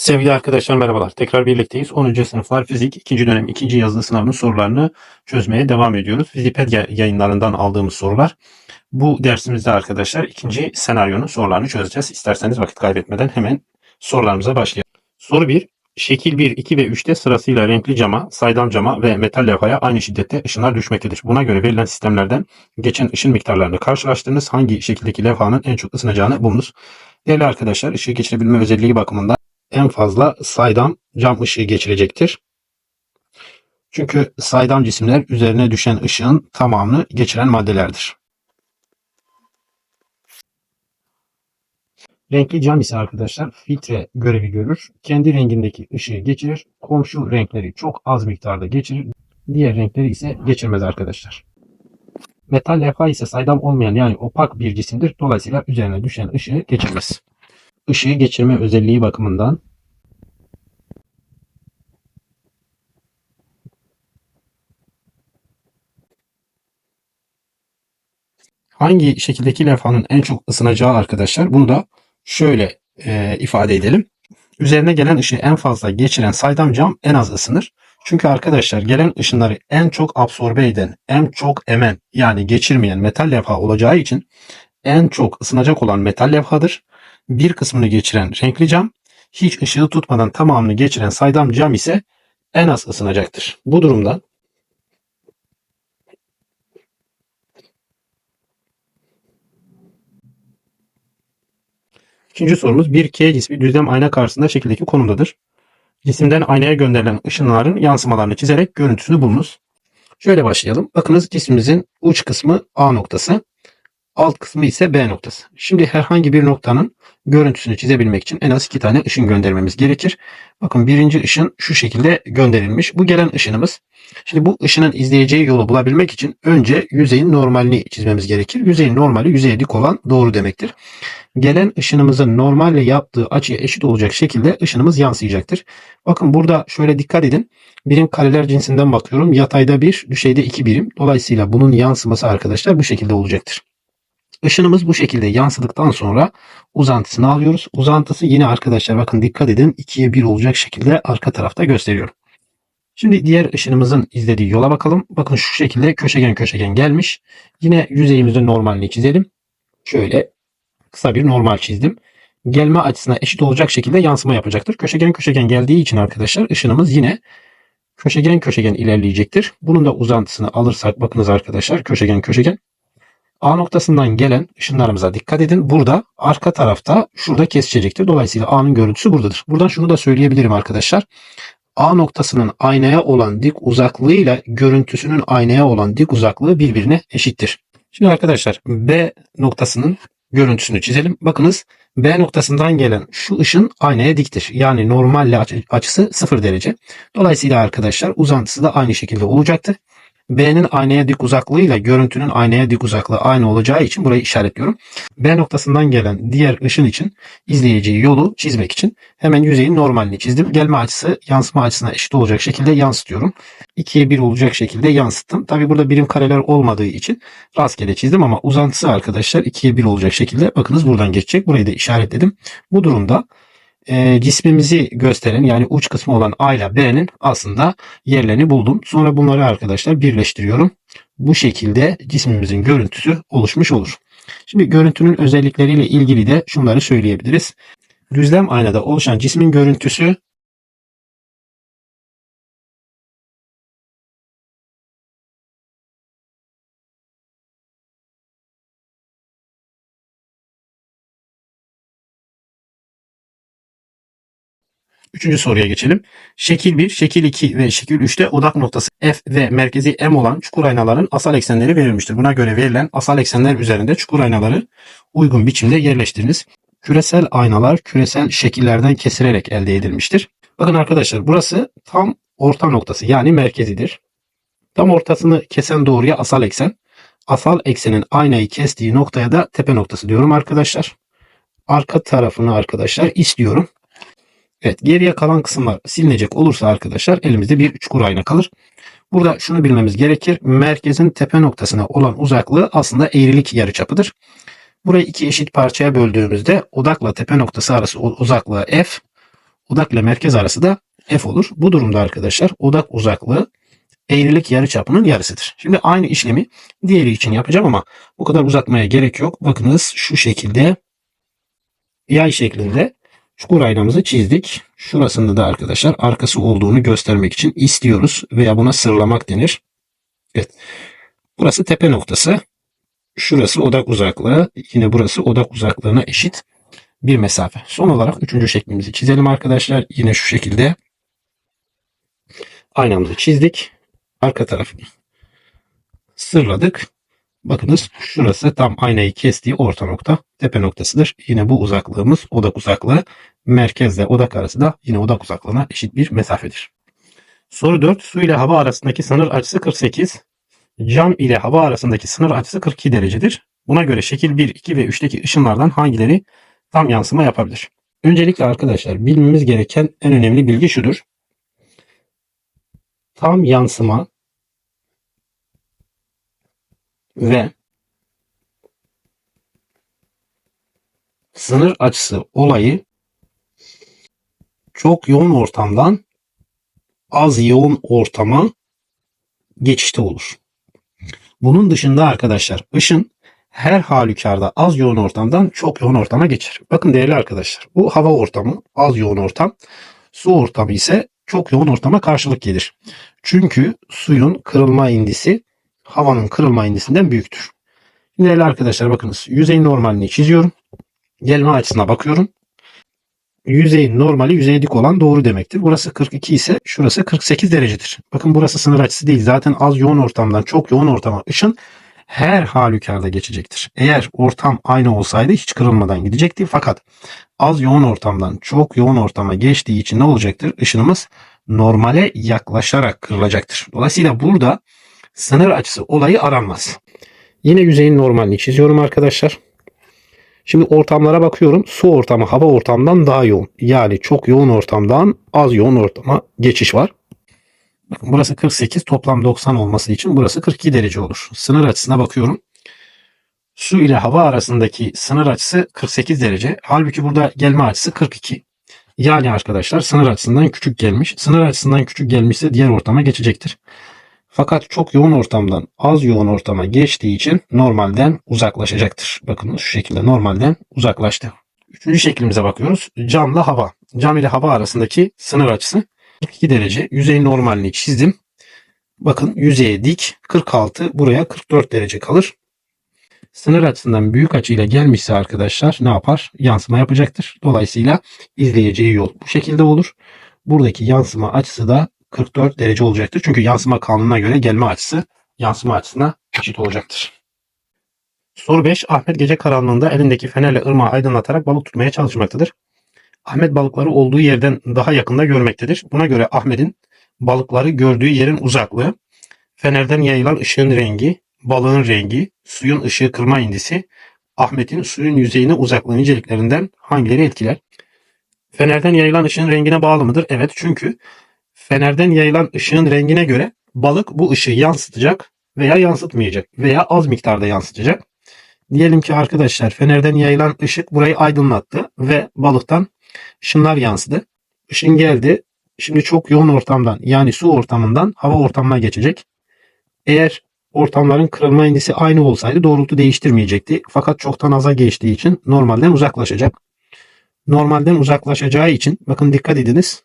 Sevgili arkadaşlar merhabalar. Tekrar birlikteyiz. 10. sınıflar fizik 2. dönem 2. yazılı sınavının sorularını çözmeye devam ediyoruz. Fizipedia yayınlarından aldığımız sorular. Bu dersimizde arkadaşlar ikinci senaryonun sorularını çözeceğiz. İsterseniz vakit kaybetmeden hemen sorularımıza başlayalım. Soru 1. Şekil 1, 2 ve 3'te sırasıyla renkli cama, saydam cama ve metal levhaya aynı şiddette ışınlar düşmektedir. Buna göre verilen sistemlerden geçen ışın miktarlarını karşılaştırınız. Hangi şekildeki levhanın en çok ısınacağını bulunuz. Değerli arkadaşlar ışığı geçirebilme özelliği bakımından en fazla saydam cam ışığı geçirecektir. Çünkü saydam cisimler üzerine düşen ışığın tamamını geçiren maddelerdir. Renkli cam ise arkadaşlar filtre görevi görür. Kendi rengindeki ışığı geçirir. Komşu renkleri çok az miktarda geçirir. Diğer renkleri ise geçirmez arkadaşlar. Metal levha ise saydam olmayan yani opak bir cisimdir. Dolayısıyla üzerine düşen ışığı geçirmez. Işığı geçirme özelliği bakımından hangi şekildeki levhanın en çok ısınacağı arkadaşlar bunu da şöyle e, ifade edelim. Üzerine gelen ışığı en fazla geçiren saydam cam en az ısınır. Çünkü arkadaşlar gelen ışınları en çok absorbe eden, en çok emen yani geçirmeyen metal levha olacağı için en çok ısınacak olan metal levhadır. Bir kısmını geçiren renkli cam, hiç ışığı tutmadan tamamını geçiren saydam cam ise en az ısınacaktır. Bu durumda İkinci sorumuz bir K cismi düzlem ayna karşısında şekildeki konumdadır. Cisimden aynaya gönderilen ışınların yansımalarını çizerek görüntüsünü bulunuz. Şöyle başlayalım. Bakınız cismimizin uç kısmı A noktası, alt kısmı ise B noktası. Şimdi herhangi bir noktanın görüntüsünü çizebilmek için en az iki tane ışın göndermemiz gerekir. Bakın birinci ışın şu şekilde gönderilmiş. Bu gelen ışınımız. Şimdi bu ışının izleyeceği yolu bulabilmek için önce yüzeyin normalini çizmemiz gerekir. Yüzeyin normali yüzeye dik olan doğru demektir. Gelen ışınımızın normalle yaptığı açıya eşit olacak şekilde ışınımız yansıyacaktır. Bakın burada şöyle dikkat edin. Birim kareler cinsinden bakıyorum. Yatayda bir, düşeyde iki birim. Dolayısıyla bunun yansıması arkadaşlar bu şekilde olacaktır. Işınımız bu şekilde yansıdıktan sonra uzantısını alıyoruz. Uzantısı yine arkadaşlar bakın dikkat edin 2'ye 1 olacak şekilde arka tarafta gösteriyorum. Şimdi diğer ışınımızın izlediği yola bakalım. Bakın şu şekilde köşegen köşegen gelmiş. Yine yüzeyimizin normalini çizelim. Şöyle kısa bir normal çizdim. Gelme açısına eşit olacak şekilde yansıma yapacaktır. Köşegen köşegen geldiği için arkadaşlar ışınımız yine köşegen köşegen ilerleyecektir. Bunun da uzantısını alırsak bakınız arkadaşlar köşegen köşegen A noktasından gelen ışınlarımıza dikkat edin. Burada arka tarafta şurada kesişecektir. Dolayısıyla A'nın görüntüsü buradadır. Buradan şunu da söyleyebilirim arkadaşlar. A noktasının aynaya olan dik uzaklığıyla görüntüsünün aynaya olan dik uzaklığı birbirine eşittir. Şimdi arkadaşlar B noktasının görüntüsünü çizelim. Bakınız B noktasından gelen şu ışın aynaya diktir. Yani normalle açısı 0 derece. Dolayısıyla arkadaşlar uzantısı da aynı şekilde olacaktır. B'nin aynaya dik uzaklığıyla görüntünün aynaya dik uzaklığı aynı olacağı için burayı işaretliyorum. B noktasından gelen diğer ışın için izleyeceği yolu çizmek için hemen yüzeyin normalini çizdim. Gelme açısı yansıma açısına eşit olacak şekilde yansıtıyorum. 2'ye 1 olacak şekilde yansıttım. Tabi burada birim kareler olmadığı için rastgele çizdim ama uzantısı arkadaşlar 2'ye 1 olacak şekilde bakınız buradan geçecek. Burayı da işaretledim. Bu durumda e, cismimizi gösteren yani uç kısmı olan A ile B'nin aslında yerlerini buldum. Sonra bunları arkadaşlar birleştiriyorum. Bu şekilde cismimizin görüntüsü oluşmuş olur. Şimdi görüntünün özellikleriyle ilgili de şunları söyleyebiliriz. Düzlem aynada oluşan cismin görüntüsü Üçüncü soruya geçelim. Şekil 1, şekil 2 ve şekil 3'te odak noktası F ve merkezi M olan çukur aynaların asal eksenleri verilmiştir. Buna göre verilen asal eksenler üzerinde çukur aynaları uygun biçimde yerleştiriniz. Küresel aynalar küresel şekillerden kesilerek elde edilmiştir. Bakın arkadaşlar burası tam orta noktası yani merkezidir. Tam ortasını kesen doğruya asal eksen. Asal eksenin aynayı kestiği noktaya da tepe noktası diyorum arkadaşlar. Arka tarafını arkadaşlar istiyorum. Evet geriye kalan kısımlar silinecek olursa arkadaşlar elimizde bir çukur ayna kalır. Burada şunu bilmemiz gerekir. Merkezin tepe noktasına olan uzaklığı aslında eğrilik yarıçapıdır. Burayı iki eşit parçaya böldüğümüzde odakla tepe noktası arası uzaklığı f, Odak ile merkez arası da f olur. Bu durumda arkadaşlar odak uzaklığı eğrilik yarıçapının yarısıdır. Şimdi aynı işlemi diğeri için yapacağım ama bu kadar uzatmaya gerek yok. Bakınız şu şekilde yay şeklinde çukur aynamızı çizdik. Şurasında da arkadaşlar arkası olduğunu göstermek için istiyoruz veya buna sırlamak denir. Evet. Burası tepe noktası. Şurası odak uzaklığı. Yine burası odak uzaklığına eşit bir mesafe. Son olarak üçüncü şeklimizi çizelim arkadaşlar. Yine şu şekilde aynamızı çizdik. Arka tarafını sırladık. Bakınız şurası tam aynayı kestiği orta nokta tepe noktasıdır. Yine bu uzaklığımız odak uzaklığı. Merkezle odak arası da yine odak uzaklığına eşit bir mesafedir. Soru 4. Su ile hava arasındaki sınır açısı 48. Cam ile hava arasındaki sınır açısı 42 derecedir. Buna göre şekil 1, 2 ve 3'teki ışınlardan hangileri tam yansıma yapabilir? Öncelikle arkadaşlar bilmemiz gereken en önemli bilgi şudur. Tam yansıma ve sınır açısı olayı çok yoğun ortamdan az yoğun ortama geçişte olur. Bunun dışında arkadaşlar ışın her halükarda az yoğun ortamdan çok yoğun ortama geçer. Bakın değerli arkadaşlar bu hava ortamı az yoğun ortam, su ortamı ise çok yoğun ortama karşılık gelir. Çünkü suyun kırılma indisi havanın kırılma indisinden büyüktür. Şimdi değerli arkadaşlar bakınız yüzeyin normalini çiziyorum. Gelme açısına bakıyorum. Yüzeyin normali yüzeye dik olan doğru demektir. Burası 42 ise şurası 48 derecedir. Bakın burası sınır açısı değil. Zaten az yoğun ortamdan çok yoğun ortama ışın her halükarda geçecektir. Eğer ortam aynı olsaydı hiç kırılmadan gidecekti. Fakat az yoğun ortamdan çok yoğun ortama geçtiği için ne olacaktır? Işınımız normale yaklaşarak kırılacaktır. Dolayısıyla burada sınır açısı olayı aranmaz. Yine yüzeyin normalini çiziyorum arkadaşlar. Şimdi ortamlara bakıyorum. Su ortamı hava ortamdan daha yoğun. Yani çok yoğun ortamdan az yoğun ortama geçiş var. Bakın burası 48 toplam 90 olması için burası 42 derece olur. Sınır açısına bakıyorum. Su ile hava arasındaki sınır açısı 48 derece. Halbuki burada gelme açısı 42. Yani arkadaşlar sınır açısından küçük gelmiş. Sınır açısından küçük gelmişse diğer ortama geçecektir. Fakat çok yoğun ortamdan az yoğun ortama geçtiği için normalden uzaklaşacaktır. Bakın şu şekilde normalden uzaklaştı. Üçüncü şeklimize bakıyoruz. Camla hava. Cam ile hava arasındaki sınır açısı 42 derece. Yüzeyin normalini çizdim. Bakın yüzeye dik 46 buraya 44 derece kalır. Sınır açısından büyük açıyla gelmişse arkadaşlar ne yapar? Yansıma yapacaktır. Dolayısıyla izleyeceği yol bu şekilde olur. Buradaki yansıma açısı da 44 derece olacaktır. Çünkü yansıma kanununa göre gelme açısı yansıma açısına eşit olacaktır. Soru 5. Ahmet gece karanlığında elindeki fenerle ırmağı aydınlatarak balık tutmaya çalışmaktadır. Ahmet balıkları olduğu yerden daha yakında görmektedir. Buna göre Ahmet'in balıkları gördüğü yerin uzaklığı, fenerden yayılan ışığın rengi, balığın rengi, suyun ışığı kırma indisi, Ahmet'in suyun yüzeyine uzaklığı niceliklerinden hangileri etkiler? Fenerden yayılan ışığın rengine bağlı mıdır? Evet çünkü fenerden yayılan ışığın rengine göre balık bu ışığı yansıtacak veya yansıtmayacak veya az miktarda yansıtacak. Diyelim ki arkadaşlar fenerden yayılan ışık burayı aydınlattı ve balıktan ışınlar yansıdı. Işın geldi. Şimdi çok yoğun ortamdan yani su ortamından hava ortamına geçecek. Eğer ortamların kırılma indisi aynı olsaydı doğrultu değiştirmeyecekti. Fakat çoktan aza geçtiği için normalden uzaklaşacak. Normalden uzaklaşacağı için bakın dikkat ediniz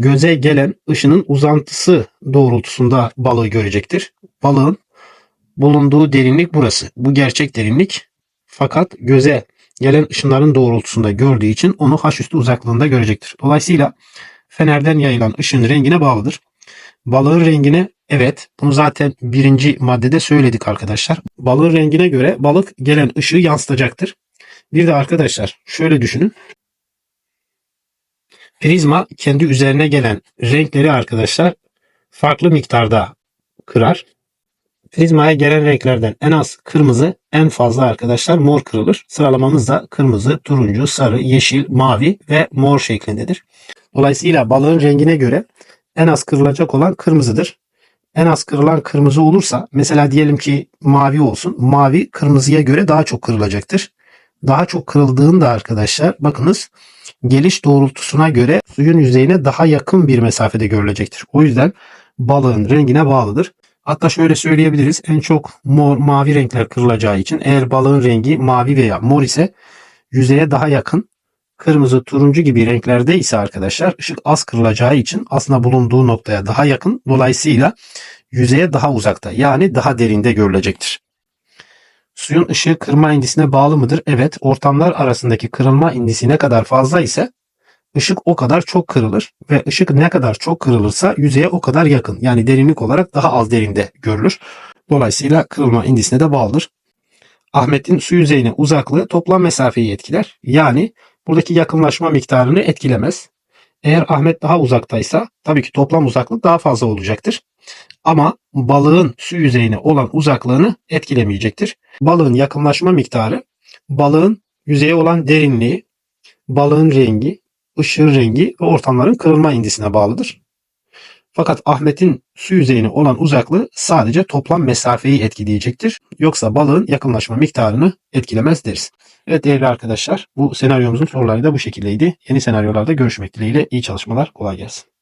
göze gelen ışının uzantısı doğrultusunda balığı görecektir. Balığın bulunduğu derinlik burası. Bu gerçek derinlik. Fakat göze gelen ışınların doğrultusunda gördüğü için onu haş üstü uzaklığında görecektir. Dolayısıyla fenerden yayılan ışın rengine bağlıdır. Balığın rengine evet bunu zaten birinci maddede söyledik arkadaşlar. Balığın rengine göre balık gelen ışığı yansıtacaktır. Bir de arkadaşlar şöyle düşünün. Prizma kendi üzerine gelen renkleri arkadaşlar farklı miktarda kırar. Prizmaya gelen renklerden en az kırmızı, en fazla arkadaşlar mor kırılır. Sıralamamız da kırmızı, turuncu, sarı, yeşil, mavi ve mor şeklindedir. Dolayısıyla balığın rengine göre en az kırılacak olan kırmızıdır. En az kırılan kırmızı olursa mesela diyelim ki mavi olsun. Mavi kırmızıya göre daha çok kırılacaktır. Daha çok kırıldığında arkadaşlar bakınız geliş doğrultusuna göre suyun yüzeyine daha yakın bir mesafede görülecektir. O yüzden balığın rengine bağlıdır. Hatta şöyle söyleyebiliriz. En çok mor, mavi renkler kırılacağı için eğer balığın rengi mavi veya mor ise yüzeye daha yakın kırmızı, turuncu gibi renklerde ise arkadaşlar ışık az kırılacağı için aslında bulunduğu noktaya daha yakın. Dolayısıyla yüzeye daha uzakta yani daha derinde görülecektir. Suyun ışığı kırma indisine bağlı mıdır? Evet. Ortamlar arasındaki kırılma indisi ne kadar fazla ise ışık o kadar çok kırılır ve ışık ne kadar çok kırılırsa yüzeye o kadar yakın. Yani derinlik olarak daha az derinde görülür. Dolayısıyla kırılma indisine de bağlıdır. Ahmet'in su yüzeyine uzaklığı toplam mesafeyi etkiler. Yani buradaki yakınlaşma miktarını etkilemez. Eğer Ahmet daha uzaktaysa tabii ki toplam uzaklık daha fazla olacaktır. Ama balığın su yüzeyine olan uzaklığını etkilemeyecektir. Balığın yakınlaşma miktarı balığın yüzeye olan derinliği, balığın rengi, ışığın rengi ve ortamların kırılma indisine bağlıdır. Fakat Ahmet'in su yüzeyine olan uzaklığı sadece toplam mesafeyi etkileyecektir. Yoksa balığın yakınlaşma miktarını etkilemez deriz. Evet değerli arkadaşlar bu senaryomuzun soruları da bu şekildeydi. Yeni senaryolarda görüşmek dileğiyle iyi çalışmalar kolay gelsin.